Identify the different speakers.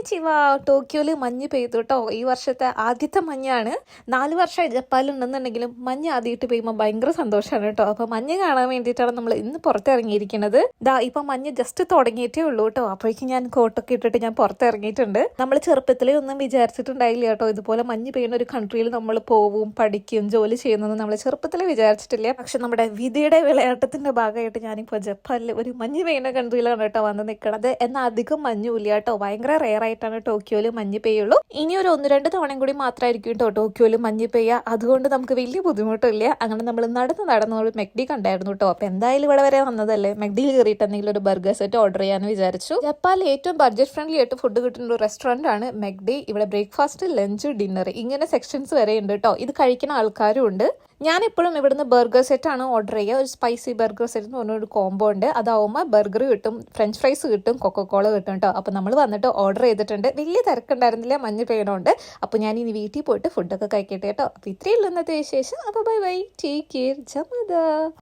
Speaker 1: കൊന്നിച്ചിവ ടോക്കിയോയിൽ മഞ്ഞ് പെയ്തു കേട്ടോ. ഈ വർഷത്തെ ആദ്യത്തെ മഞ്ഞാണ്. നാല് വർഷമായി ജപ്പാനിൽ ഉണ്ടെന്നുണ്ടെങ്കിലും മഞ്ഞ് ആദ്യമായിട്ട് പെയ്യുമ്പോൾ ഭയങ്കര സന്തോഷമാണ് കേട്ടോ. അപ്പോൾ മഞ്ഞ് കാണാൻ വേണ്ടിയിട്ടാണ് നമ്മൾ ഇന്ന് പുറത്തിറങ്ങിയിരിക്കുന്നത്. ദാ ഇപ്പോൾ മഞ്ഞ് ജസ്റ്റ് തുടങ്ങിയിട്ടേ ഉള്ളൂ കേട്ടോ. അപ്പോഴേക്കും ഞാൻ കോട്ടൊക്കെ ഇട്ടിട്ട് ഞാൻ പുറത്തിറങ്ങിയിട്ടുണ്ട്. നമ്മൾ ചെറുപ്പത്തിലേ ഒന്നും വിചാരിച്ചിട്ടുണ്ടായില്ല കേട്ടോ. ഇതുപോലെ മഞ്ഞ് പെയ്യുന്ന ഒരു കൺട്രിയിൽ നമ്മൾ പോവും പഠിക്കും ജോലി ചെയ്യുന്നതെന്ന് നമ്മൾ ചെറുപ്പത്തിലേ വിചാരിച്ചിട്ടില്ല. പക്ഷെ നമ്മുടെ വിധിയുടെ വിളയാട്ടത്തിന്റെ ഭാഗമായിട്ട് ഞാനിപ്പോൾ ജപ്പാനിൽ ഒരു മഞ്ഞ് പെയ്യുന്ന കൺട്രിയിലാണ് കേട്ടോ വന്ന് നിൽക്കണത് എന്നാൽ അധികം മഞ്ഞുമില്ല കേട്ടോ. ഭയങ്കര റെയർ ആയിട്ടാണ് ടോക്കിയോയിൽ മഞ്ഞ് പെയ്യുള്ളൂ. ഇനി ഒരു ഒന്ന് രണ്ട് തവണയും കൂടി മാത്രമായിരിക്കും കേട്ടോ ടോക്കിയോയിൽ മഞ്ഞ് പെയ്യുക അതുകൊണ്ട് നമുക്ക് വലിയ ബുദ്ധിമുട്ടില്ല. അങ്ങനെ നമ്മൾ നടന്ന് നടന്ന് ഒരു മെക്ഡി കണ്ടായിരുന്നു കേട്ടോ. അപ്പൊ എന്തായാലും ഇവിടെ വരെ വന്നതല്ലേ? മെക്ഡിയിൽ കയറിയിട്ട് എന്തെങ്കിലും ഒരു ബർഗർ സെറ്റ് ഓർഡർ ചെയ്യാന്ന് വിചാരിച്ചു. ജപ്പാനിൽ ഏറ്റവും ബഡ്ജറ്റ് ഫ്രണ്ട്ലി ആയിട്ട് ഫുഡ് കിട്ടുന്ന ഒരു റെസ്റ്റോറന്റ് ആണ് മെക്ഡി ഇവിടെ ബ്രേക്ക്ഫാസ്റ്റ് ലഞ്ച് ഡിന്നർ ഇങ്ങനെ സെക്ഷൻസ് വരെ ഉണ്ട് കേട്ടോ. ഇത് കഴിക്കുന്ന ആൾക്കാരും ഉണ്ട്. ഞാൻ എപ്പോഴും ഇവിടുന്ന് ബർഗർ സെറ്റാണ് ഓർഡർ ചെയ്യുക. ഒരു സ്പൈസി ബർഗർ സെറ്റ് എന്ന് പറഞ്ഞ ഒരു കോംബോ ഉണ്ട്. അതാവുമ്പോൾ ബർഗർ കിട്ടും ഫ്രഞ്ച് ഫ്രൈസ് കിട്ടും കൊക്കക്കോള കിട്ടും കേട്ടോ അപ്പോൾ നമ്മൾ വന്നിട്ട് ഓർഡർ ചെയ്തിട്ടുണ്ട്. വലിയ തിരക്കുണ്ടായിരുന്നില്ല മഞ്ഞ് പെയ്യണോണ്ട്. അപ്പോൾ ഞാൻ ഇനി വീട്ടിൽ പോയിട്ട് ഫുഡൊക്കെ കഴിക്കട്ടെ കേട്ടോ അപ്പോൾ ഇത്രയുള്ള ഇന്നത്തെ വിശേഷം. അപ്പോൾ ബൈ ബൈ ടേക്ക് കെയർ ജമദ.